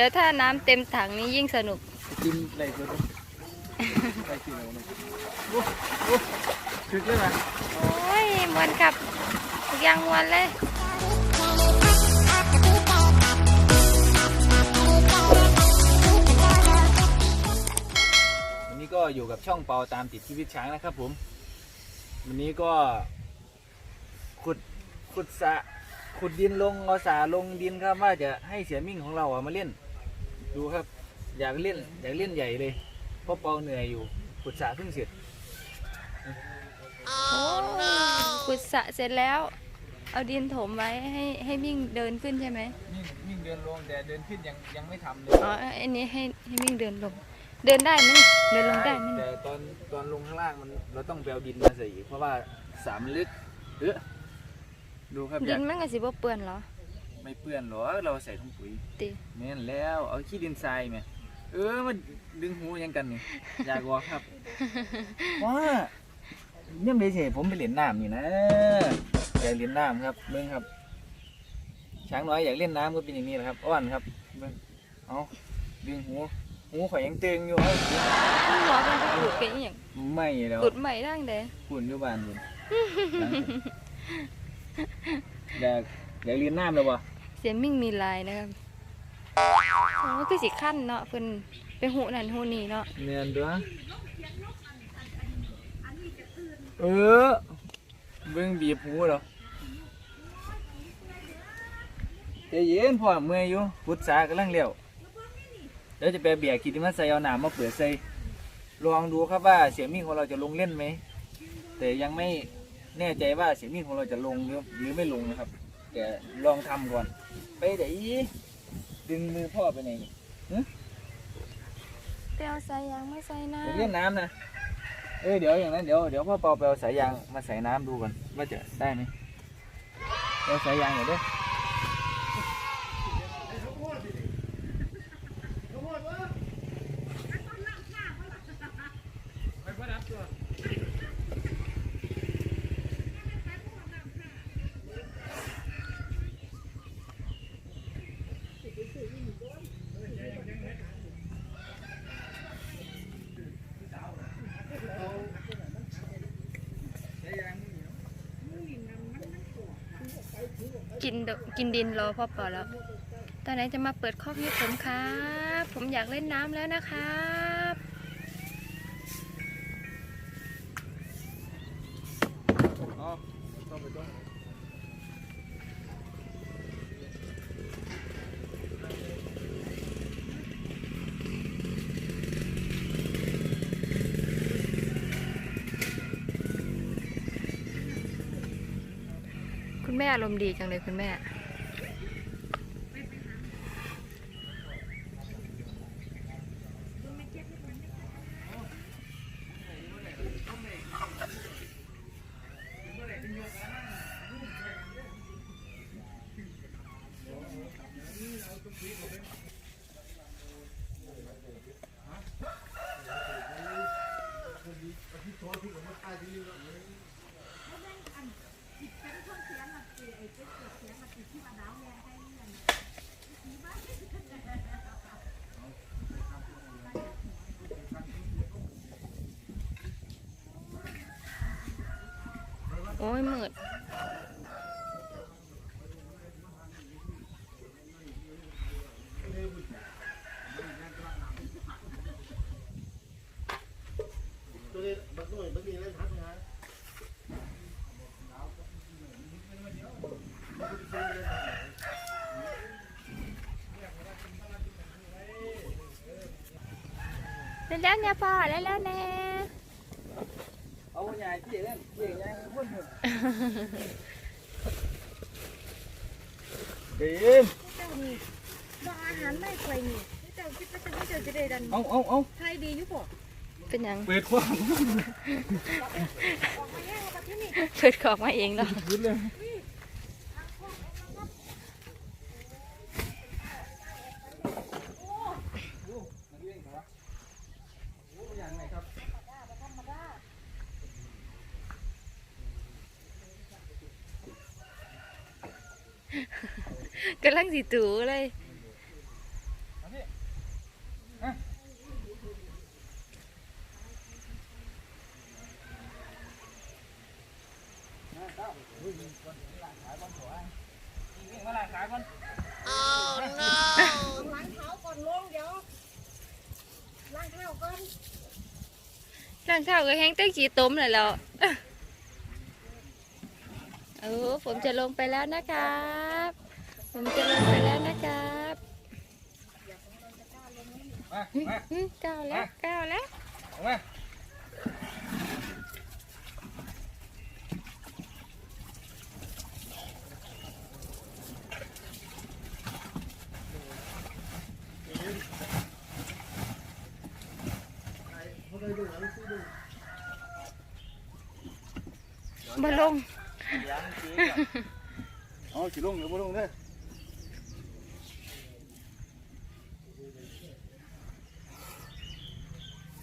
ดี๋ยวถ้าน้ำเต็มถังนี้ยิ่งสนุก กินอะไรตัวนี้ไปกินอะไรมาโอ้โอ้ถึกเลยไหมโอ้ยมวนกับทุกอย่างมวนเลยวันนี้ก็อยู่กับช่องเปาตามติดชีวิตช้างนะครับผม วันนี้ก็ ขุดขุดสระขุดดินลงเอาสาลงดินครับว่าจะให้เสียมิ่งของเราอะมาเล่น ดูครับ อยากเล่นอยากเล่นใหญ่เลยเพราะเปาเหนื่อยอยู่ขุดสระเพิ่งเสร็จโอ้ขุดสระเสร็จแล้ว เอาดินถมไว้ให้ให้มิ่งเดินขึ้นใช่ไหมมิ่งมิ่งเดินลงแต่เดินขึ้นยังยังไม่ทำเลยอ๋ออันนี้ให้ให้มิ่งเดินลง เดินได้ไหมนี่เดินลงได้ไหมแต่นี่ตอนตอนลงข้างล่างมันเราต้องไปเอาดินมาใส่อีกเพราะว่าสามนลึกเออดูครับอดิยากนมันก็สิบ่เปื้อนเหรอ ไม่เปื้อนหรอเราใส่ถุงปุ๋ยติแม่นแล้วเอาขี้ดินทรายไหมเออมันดึงหูยังกันนี่อยากบอกครับว่าเนี่ยไม่ใช่ผมไปเล่นน้ำนี่นะอยากเล่นน้ำครับเบิ่งครับ ช้างน้อยอยากเล่นน้ำก็เป็นอย่างนี้แหละครับอ้อนครับเบิ่งเอาดึงหูหูข่อยยังตึงอยู่เอ้ยคุณหมอเป็นไปขุดเป็นอหย่างไม่แล้วขุดใหม่ได้งเด้คุณอยู่บ้านคุณอยาก อยากเรียนน้ำแล้วบ่เสียมิ่งมีลายนะครับโอ้คือสิขั้นเนาะเพิ่นไปหูนั่นหูนี่เนาะเนียนตัวเออเบิ่งบีบหูเหรอใจเย็นพ่อเมื่อยอยู่พุทธากำลังเลี้ยวเดี๋ยวจะไปเบียร์กินที่มันใส่เอาหนามมาเปิดใส่ลองดูครับว่าเสียงมิ่งของเราจะลงเล่นไหม แต่ยังไม่แน่ใจว่าเสียงมิ่งของเราจะลงหรือหรือไม่ลงนะครับ แต่ลองทำก่อน ไปไหนดึงมือพ่อไปไหนไปเอาสายยางมาใส่น้อยากเล่นน้ำนะเอ้ยเดี๋ยวอย่างนั้นเดี๋ยวเดี๋ยวพ่อเปาไปเอาสายยางมาใส่น้ำดูก่อนว่าจะได้ไหมเอาสายยางหน่อยเด้อำ กินดกินดินรอพ่อปอแล้ว ตอนไหนจะมาเปิดคอกให้ผมครับ ผมอยากเล่นน้ำแล้วนะคะ แม่อารมณ์ดีจังเลยคุณแม่ โอ้ยมืดเล่นแล้วเนี่ยพ่อเล่นแล้วแน่เอาใหญ่ที่เล่นที่ใหญ่พุ่นเถอะเดี๋ยวเจ้านี่บอกอาหารไม่ค่อยนี่เจ้าคิดว่าจะไม่เจ้าจะได้ดันเอาเอาเอาใครดีอยู่บ่เป็นหยังเปิดขวางออกมาแย่งกับที่นี่เปิดของมาเองเนาะยืนเลย กำลังสีตูเลยล้างเท้าก็แห้งเต้ขี้ต้มเลยแล้วโออผมจะลงไปแล้วนะครับ ผมจะลงไปแล้วนะครับมามาก้าวแล้วก้าวแล้วออกมาลงยังสิอ๋อสิลงหรือบ่ลงเด้อ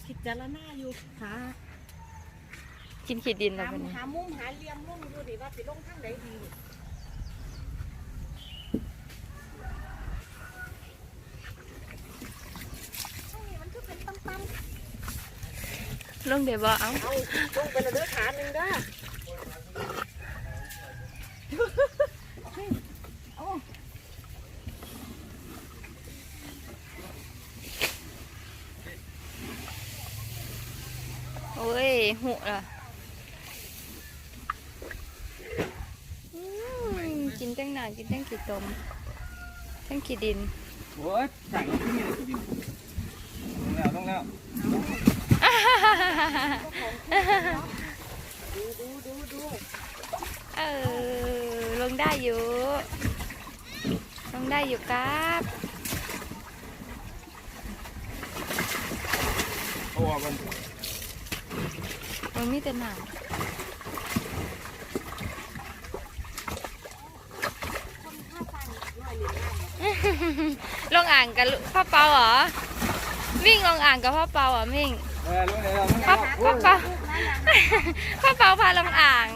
คิด จารณาอยู่หากินขีดดินแล้วหาวันนี้หามุมหาเหลี่ยมลงดูดิว่าสิลงทางไหนดีทางนี้มันก็เป็นตั้มลงเดี๋ยวบอเอาๆเอาลงไปและเด้อขาหนึ่งเด้อ โอ้ย หุละอืมกินตั้งนานกินตั้งขีดต้มตั้งขีดดินโอ้ยสั่งที่นี่เลยสิดินลงแล้วลงแล้วดูดูดูดูเออลงได้อยู่ ลงได้อยู่ครับเอาออกก่อน มันมีแต่หนังคนข้าฟังหน่อยหรือไงลงอ่างกับพ่อเปาเหรอ วิ่งลงอ่างกับพ่อเปาเหรอมิ่งเออลงแล้วลงพ่อแล้วพ่อเปาพ่อเปาพาลงอ่าง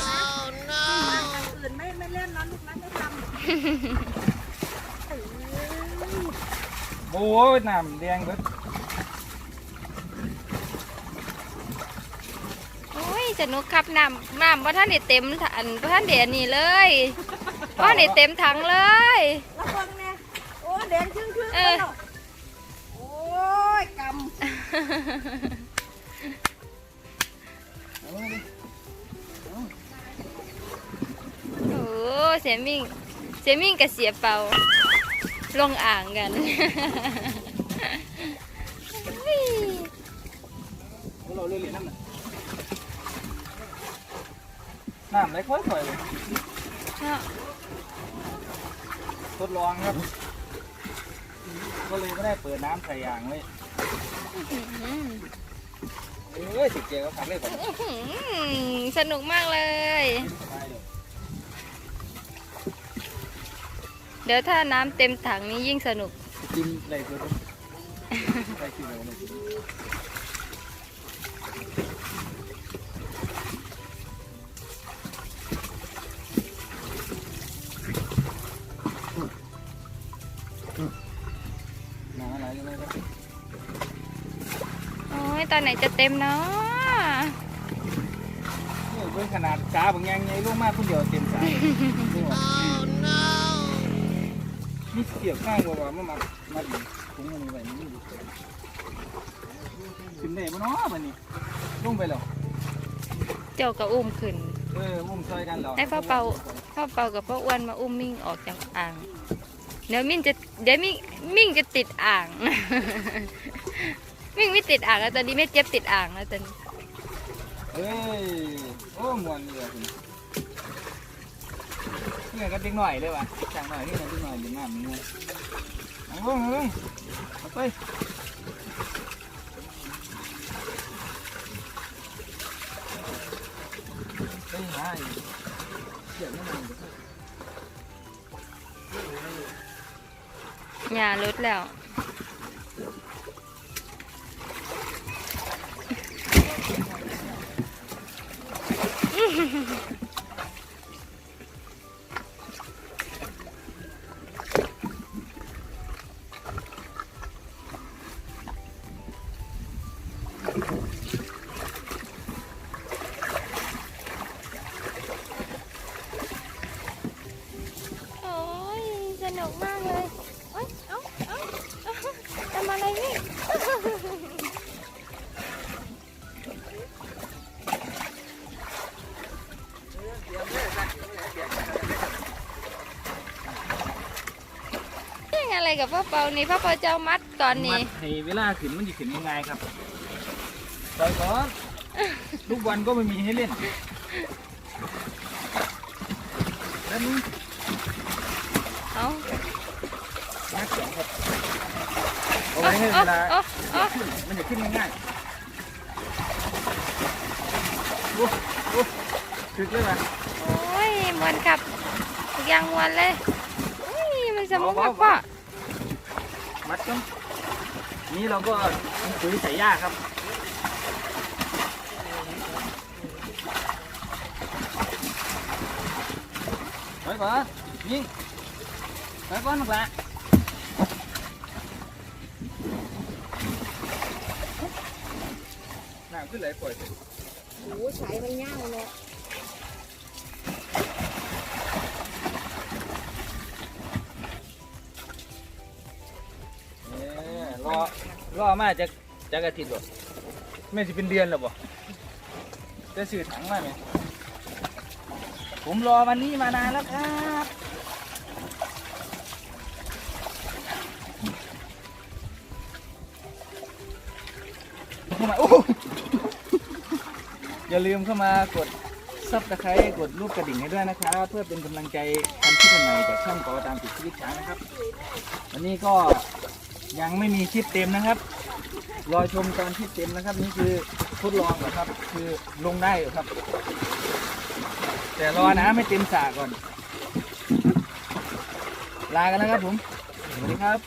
บ้านอย่างอื่นไม่ไม่เล่นนะลูกนะไม่ทำเอ้ยโอ้ยน้ำแดงเบิด โอ้ย สนุกครับน้ำน้ำว่าท่านได้เต็มถังว่าท่านเดียนี่เลยว่าได้เต็มถังเลยแล้วเบิ่งเนี่ยโอ้แดงชึ้งชึ้งเออแล้วโอ้ยกเอามาดิโอ้เสียมิ่งเสียมิ่งกับเสียเปาลงอ่างกัน เอาเราเล่นๆน้ำน่ะ น้ำไหลค่อยๆเลยเนาะทดลองครับ ก็เลยไม่ได้เปิดน้ำใส่ยางเลยอื้อหือเอ้ยติดเจก็ทำเลยผมอื้อหือสนุกมากเลยสบายเลยเดี๋ยวถ้าน้ำเต็มถังนี้ยิ่งสนุกกินอะไรตัวนี้ไปกินอะไรเนี่ย ตอนไหนจะเต็มเนาะนี่เบิ่งขนาดกาบางอย่างไงลูกมากคนเดียวเต็มสายนี่หว่านี่เสียบข้างว่าว่ามามามาดิถุงอันนี้ไว้นี่ดิขึ้นได้บ่เนาะบัดนี้ลงไปแล้วเจ้าก็อุ้มขึ้นเออมุ่งซอยกันเหรอให้พ่อเป่าพ่อเปากับพ่ออ้วนมาอุ้มมิ่งออกจากอ่างเดี๋ยวมิ่งจะเดี๋ยวมิ่งมิ่งจะติดอ่าง มิ่งไม่ติดอ่างแล้วตอนนี้ไม่เจ็บติดอ่างแล้วตอนนี้เอ้ย โอ้มวนเลยคุณนี่ก็เด็กหน่อยเลยว่ะจังหน่อยนี่ก็เด็กหน่อยเด็กน้ำนี่เอาลงเอาลงเอาไปไปหาอีกเสียไม่นนเดี๋ยวหญ้าลดแล้ว กับพ่อเปานี่พ่อเปาจะเอามัดก่อนนี่มัดให้เวลาขึ้นมันจะขึ้นง่ายๆครับปล่อยก่อนทุกวันก็ไม่มีให้เล่นแล้วมึงเอานักเสียงครับเอาไว้ให้เวลาเอาเอาขึ้นมันจะขึ้นง่ายๆโอ้โอ้ถึกเลยไหมโอ้ยมวนครับทุกอย่างมวนเลยอุ้ยมันสมุกมากพ่อ มัดกันนี้เราก็ปุ๋ยใส่หญ้าครับไปก่อนยิงไปก่อนนักละน้ำขึ้นไหลปล่อยโอ้สายมันยาวเนาะเลย รอรอมาจากจากอาทิตย์หรอไม่สิเป็นเดือนหรอบ่จะสื่อถังมาไหมผมรอวันนี้มานานแล้วครับเข้ามาโอ้อย่าลืมเข้ามากดซับตะไคร้กดรูปกระดิ่งให้ด้วยนะครับ เพื่อเป็นกำลังใจทำคลิปใหม่ๆจากช่องต่อตามติดชีวิตช้างนะครับ วันนี้ก็ ยังไม่มีคลิปเต็มนะครับ รอชมตอนคลิปเต็มนะครับ นี่คือทดลองก่อครับ คือลงได้ครับ แต่รอนะไม่เต็มสาก่อน ลากันแล้วครับผมสวัสดีครับ